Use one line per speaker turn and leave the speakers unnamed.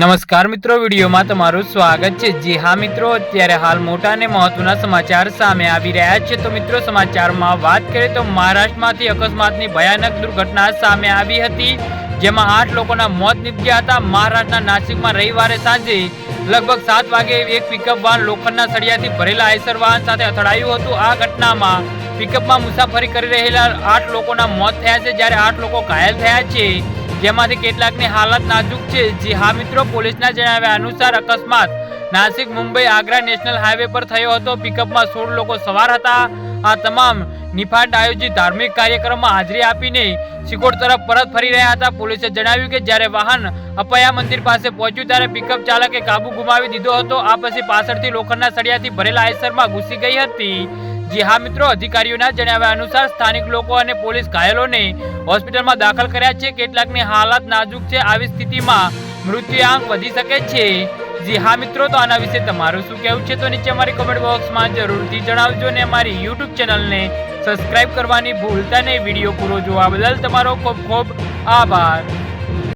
નમસ્કાર મિત્રો, વિડીયોમાં તમારું સ્વાગત છે. જી હા મિત્રો, અત્યારે હાલ મોટા અને મહત્વના સમાચાર સામે આવી રહ્યા છે. તો મિત્રો, સમાચારમાં વાત કરીએ તો મહારાષ્ટ્રમાંથી અકસ્માતની ભયાનક દુર્ઘટના સામે આવી હતી, જેમાં આઠ લોકોના મોત નીપજ્યા હતા. મહારાષ્ટ્રના નાસિકમાં રવિવારે સાંજે લગભગ સાત વાગે એક પિકઅપ વાહન લોખંડના સળિયાથી ભરેલા આઈસર વાહન સાથે અથડાયું હતું. આ ઘટનામાં પિકઅપમાં મુસાફરી કરી રહેલા આઠ લોકોના મોત થયા છે. જ્યારે આઠ લોકો ઘાયલ થયા છે જેમાંથી કેટલાકની હાલત નાજુક છે. જી હા મિત્રો, પોલીસના જણાવ્યા અનુસાર અકસ્માત નાસિક, મુંબઈ, આગ્રા નેશનલ હાઈવે પર થયો હતો. પિકઅપમાં સોળ લોકો સવાર હતા. આ તમામ નિફાટ આયોજિત ધાર્મિક કાર્યક્રમમાં હાજરી આપીને સિકોડ તરફ પરત ફરી રહ્યા હતા. પોલીસે જણાવ્યું કે જ્યારે વાહન અપયા મંદિર પાસે પહોંચ્યું ત્યારે પિકઅપ ચાલકે કાબુ ગુમાવી દીધો હતો. આ પછી પાછળથી લોખંડના સળિયાથી ભરેલા આયસરમાં ઘૂસી ગઈ હતી. જી હા મિત્રો, અધિકારીઓના જણાવ્યા અનુસાર સ્થાનિક લોકો અને પોલીસ ઘાયલોને હોસ્પિટલમાં દાખલ કર્યા છે. કેટલાકની હાલત નાજુક છે. આવી સ્થિતિમાં મૃત્યુઆંક વધી શકે છે. જી હા મિત્રો, તો આના વિશે તમારું શું કહેવું છે? તો નીચે અમારી કમેન્ટ બોક્સમાં જરૂરથી જણાવજો ને અમારી યુટ્યુબ ચેનલને સબસ્ક્રાઇબ કરવાની ભૂલતા નહીં. વીડિયો પૂરો જોવા બદલ તમારો ખૂબ ખૂબ આભાર.